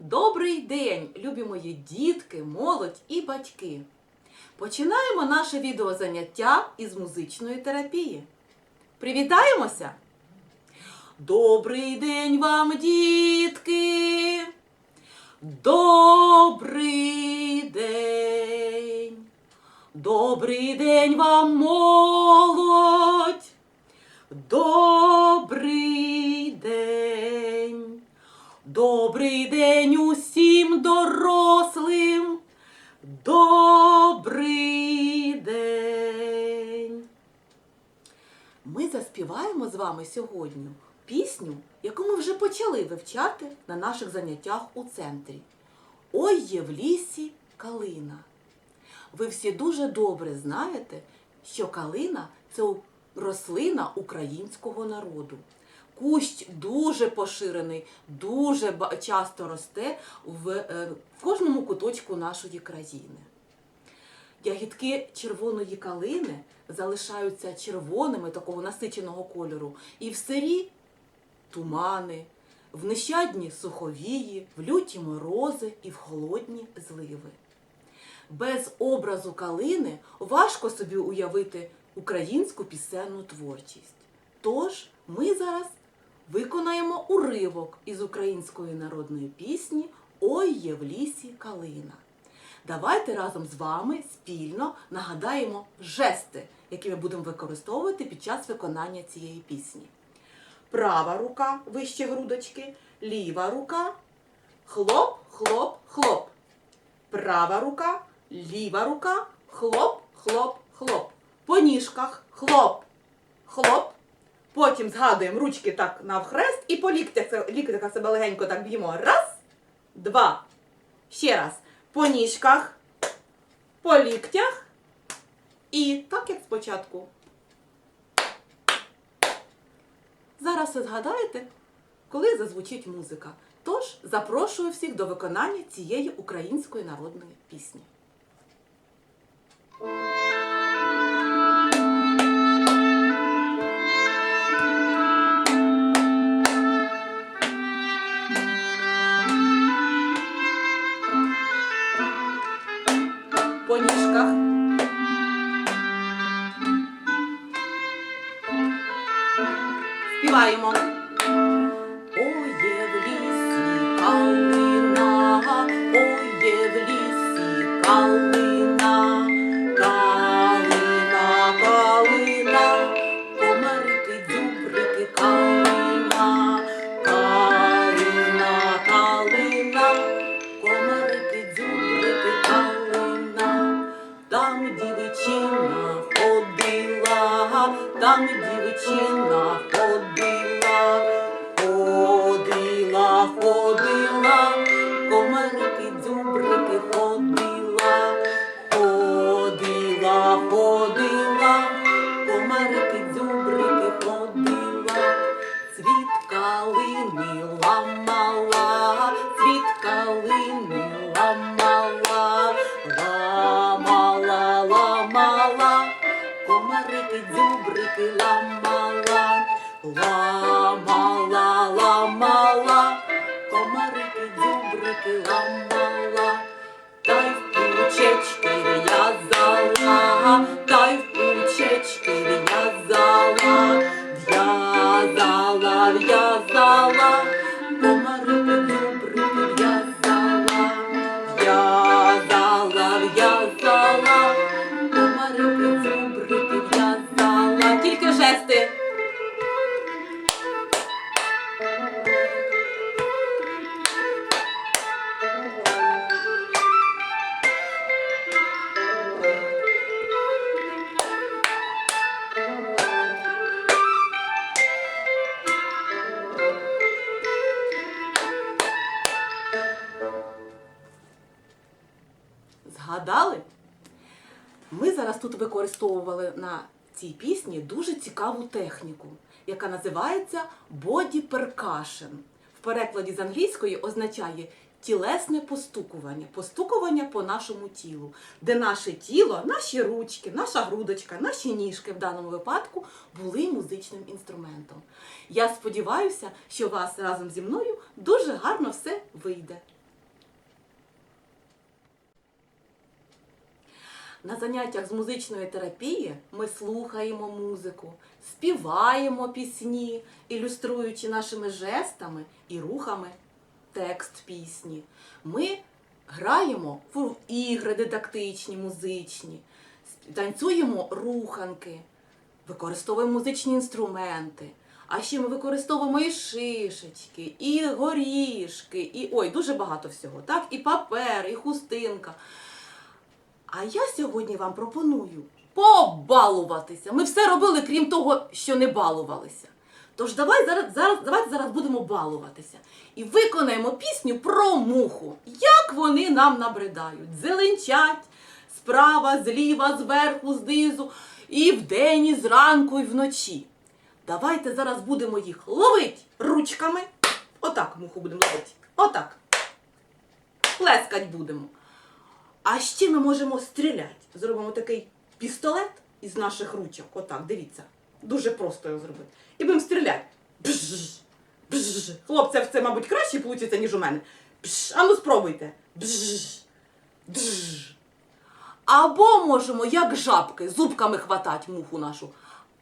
Добрий день, любі мої дітки, молодь і батьки! Починаємо наше відеозаняття із музичної терапії. Привітаємося! Добрий день вам, дітки! Добрий день! Добрий день вам, молодь! Заспіваємо з вами сьогодні пісню, яку ми вже почали вивчати на наших заняттях у центрі. Ой є в лісі калина. Ви всі дуже добре знаєте, що калина це рослина українського народу. Кущ дуже поширений, дуже часто росте в, е, в кожному куточку нашої країни. Ягідки червоної калини залишаються червоними такого насиченого кольору і в сирі тумани, в нещадні суховії, в люті морози і в холодні зливи. Без образу калини важко собі уявити українську пісенну творчість. Тож ми зараз виконаємо уривок із української народної пісні Ой є в лісі калина. Давайте разом з вами спільно нагадаємо жести, які ми будемо використовувати під час виконання цієї пісні. Права рука вище грудочки, ліва рука, хлоп, хлоп, хлоп. Права рука, ліва рука, хлоп, хлоп, хлоп. По ніжках хлоп, хлоп. Потім згадуємо ручки так навхрест і по ліктях, ліктях себе легенько так б'ємо. Раз, два. Ще раз. По ніжках, по ліктях. І так, як спочатку. Зараз ви згадаєте, коли зазвучить музика. Тож запрошую всіх до виконання цієї української народної пісні. Співаємо. Використовували на цій пісні дуже цікаву техніку, яка називається body percussion. В перекладі з англійської означає тілесне постукування, постукування по нашому тілу, де наше тіло, наші ручки, наша грудочка, наші ніжки в даному випадку були музичним інструментом. Я сподіваюся, що у вас разом зі мною дуже гарно все вийде. На заняттях з музичної терапії ми слухаємо музику, співаємо пісні, ілюструючи нашими жестами і рухами текст пісні. Ми граємо в ігри дидактичні, музичні, танцюємо руханки, використовуємо музичні інструменти. А ще ми використовуємо і шишечки, і горішки, і ой, дуже багато всього. Так, і папер, і хустинка. А я сьогодні вам пропоную побалуватися. Ми все робили, крім того, що не балувалися. Тож давай зараз, зараз, давайте зараз будемо балуватися і виконаємо пісню про муху. Як вони нам набридають. Зеленчать справа, зліва, зверху, знизу, і вдень, і зранку, і вночі. Давайте зараз будемо їх ловити ручками. Отак муху будемо ловити. Отак. Плескать будемо. А ще ми можемо стріляти. Зробимо такий пістолет із наших ручок. Отак, дивіться. Дуже просто його зробити. І будемо стріляти. Бжж, бжж. Хлопця це, мабуть, краще вийде, ніж у мене. Бжж. А ну спробуйте. Бжж, бжж. Або можемо, як жабки, зубками хватати муху нашу.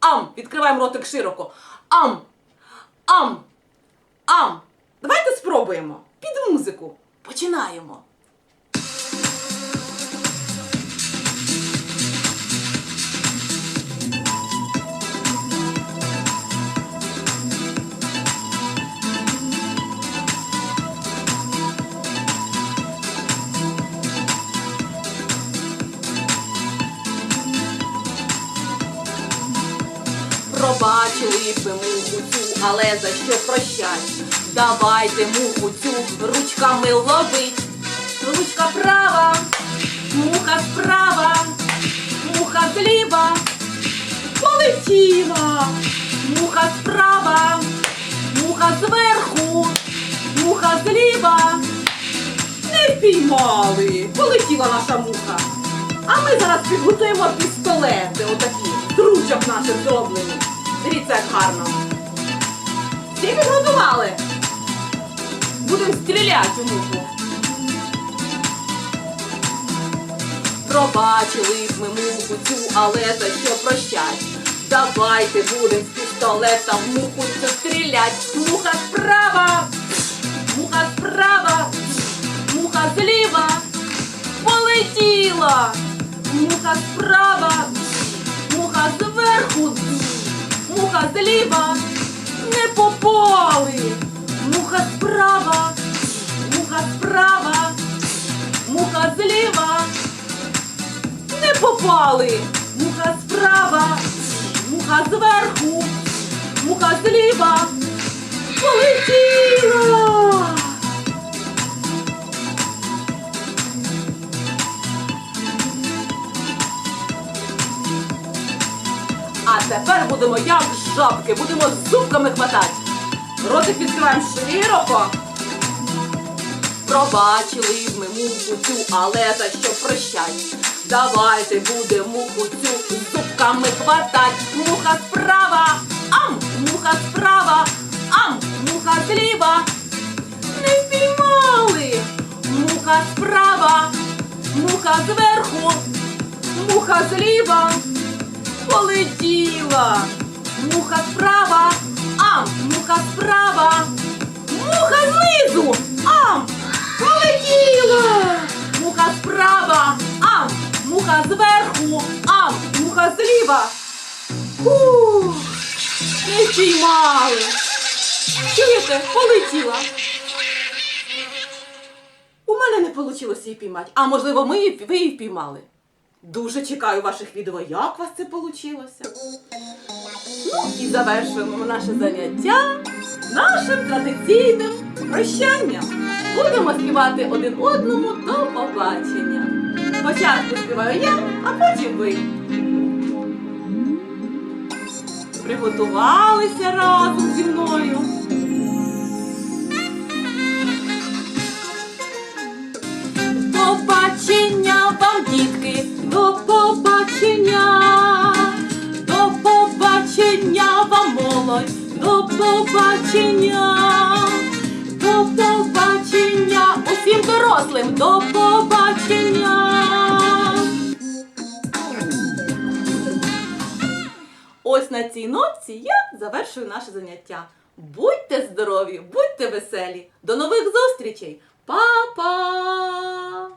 Ам! Відкриваємо ротик широко. Ам! Ам! Ам! Давайте спробуємо. Під музику. Починаємо. Пробачили б муху цю, але за що прощать? Давайте муху цю ручками ловить. Ручка права, муха справа, муха зліва, полетіла. Муха справа, муха зверху, муха зліва. Не впіймали. Полетіла наша муха. А ми зараз підготуємо пістолети, отакі, з ручок наших зроблені. Дивіться, як гарно. Всі підготували. Будемо стріляти у муху. Пробачили ми муху цю, але за що прощать? Давайте будем з пістолета в муху цю стрілять. Муха справа, муха справа, муха зліва полетіла. Муха справа, муха зверху, муха зліва не попали. Муха справа, муха справа, муха зліва не попали. Муха справа, муха зверху, муха зліва полетіла. Тепер будемо як жабки, будемо зубками хватати. Ротик відкриваємо широко. Пробачили ми муху цю, але за що прощать? Давайте будемо муху цю зубками хватать. Муха справа, ам, муха справа, ам, муха зліва. Не впіймали. Муха справа, муха зверху, муха зліва полетіла. Муха справа, ам, муха справа, муха знизу, ам, полетіла. Муха справа, ам, муха зверху, ам, муха зліва. Фух, не впіймали. Чуєте, полетіла. У мене не вийшло її піймати, а можливо, ми, ви її впіймали. Дуже чекаю ваших відео, як у вас це вийшло. Ну і завершуємо наше заняття нашим традиційним прощанням. Будемо співати один одному до побачення. Спочатку співаю я, а потім ви. Приготувалися разом зі мною. дорослим до побачення. Ось на цій нотці я завершую наше заняття. Будьте здорові, будьте веселі! До нових зустрічей! Па-па!